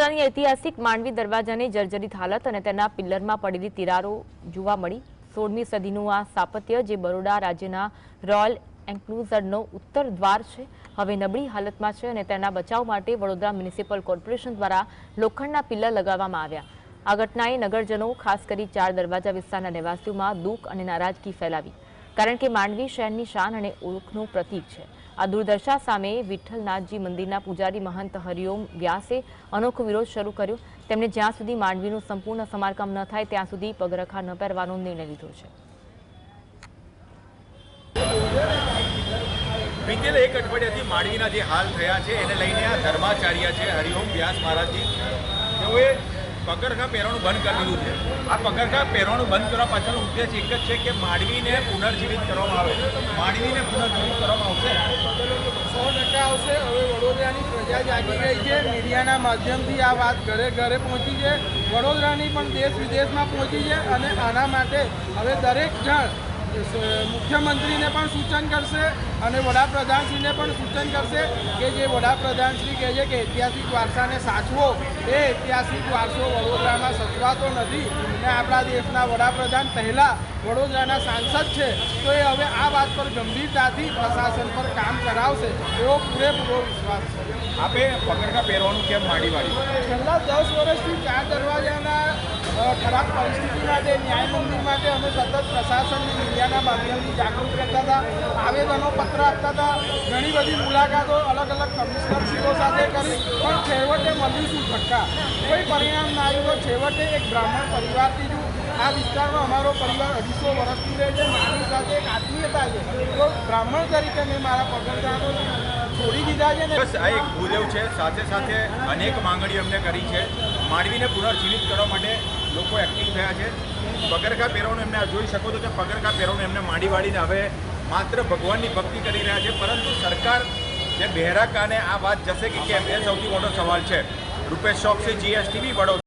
વડોદરાની ઐતિહાસિક માંડવી દરવાજાની જર્જરિત હાલત અને તેના પિલ્લરમાં પડેલી તિરારો જોવા મળી. સોળમી સદીનું આ સ્થાપત્ય જે બરોડા રાજ્યના રોયલ એન્ક્લુઝરનો ઉત્તર દ્વાર છે, હવે નબળી હાલતમાં છે અને તેના બચાવ માટે વડોદરા મ્યુનિસિપલ કોર્પોરેશન દ્વારા લોખંડના પિલ્લર લગાવવામાં આવ્યા. આ ઘટનાએ નગરજનો, ખાસ કરી ચાર દરવાજા વિસ્તારના રહેવાસીઓમાં દુઃખ અને નારાજગી ફેલાવી. કારણ કે માંડવી શહેરની શાન અને ઓળખનું પ્રતીક છે. આ દુર્દશા સામે વિઠ્ઠલનાથજી મંદિરના પૂજારી મહંત હરિઓમ વ્યાસે અનોખો વિરોધ શરૂ કર્યો. તેમણે જ્યાં સુધી માંડવીનું સંપૂર્ણ સમારકામ ન થાય, ત્યાં સુધી પગરખા ન પહેરવાનો નિર્ણય લીધો છે. બીતેલ એક અઠવાડિયાથી માંડવીના જે હાલ થયા છે, એને લઈને આ ધર્માચાર્ય છે હરિઓમ વ્યાસ મહારાજજી. તેઓએ પગરખા પહેરવાનું બંધ કરી દીધું છે. આ પગરખા પહેરવાનું બંધ કરવા પાછળનો ઉદ્દેશ એક જ છે કે માંડવીને પુનર્જીવિત કરવામાં આવે. માંડવીને પુનર્જીવિત કરવામાં આવશે. સો ટકા આવશે. હવે વડોદરાની પ્રજા જાગી ગઈ છે. મીડિયાના માધ્યમથી આ વાત ઘરે ઘરે પહોંચી છે. વડોદરાની પણ દેશ વિદેશમાં પહોંચી છે અને આના માટે હવે દરેક જણ મુખ્યમંત્રીને પણ સૂચન કરશે અને વડાપ્રધાનશ્રીને પણ સૂચન કરશે કે જે વડાપ્રધાનશ્રી કહે છે કે ઐતિહાસિક વારસાને સાચવો. એ ઐતિહાસિક વારસો વડોદરામાં સચવાતો નથી અને આપણા દેશના વડાપ્રધાન પહેલાં વડોદરાના સાંસદ છે. તો એ હવે આ વાત પર ગંભીરતાથી પ્રશાસન પર કામ કરાવશે. એવો પૂરેપૂરો વિશ્વાસ છે. આપે પગરખા પહેરવાનું કેમ માંડી વાળી છેલ્લા દસ વર્ષથી ચાર દરવાજાના ખરાબ પરિસ્થિતિ માટે ન્યાય મંદિર માટે અમે સતત પ્રશાસનની મીડિયાના માધ્યમથી જાગૃત કરતા હતા, આવેદનો પત્ર આપતા હતા, ઘણી બધી મુલાકાતો અલગ અલગ કમિશનરશ્રીઓ સાથે કરી, પણ છેવટે મળીશું ધક્કા? કોઈ પરિણામ ના આવ્યું છેવટે એક બ્રાહ્મણ પરિવારથી જ આ વિસ્તારમાં અમારો પરિવાર અઢીસો વર્ષથી રહે છે, મારી સાથે એક આત્મીયતા છે. તો બ્રાહ્મણ તરીકે મેં મારા પગરખાનો છોડી દીધા છે ને બસ આ એક ભૂદેવ છે. સાથે સાથે અનેક માંગણીઓ અમને કરી છે. માંડવીને પુનર્જીવિત કરવા માટે લોકો એક્ટિવ થયા છે. પગરખા પહેરવાનું એમને જોઈ શકો છો કે પગરખા પહેરવાનું એમને માંડી વાળીને હવે માત્ર ભગવાનની ભક્તિ કરી રહ્યા છે, પરંતુ સરકાર જે બહેરા કાને આ વાત જશે કે કેમ એ સૌથી મોટો સવાલ છે. રૂપેશ ચોકસી જીએસટીવી વડોદરા.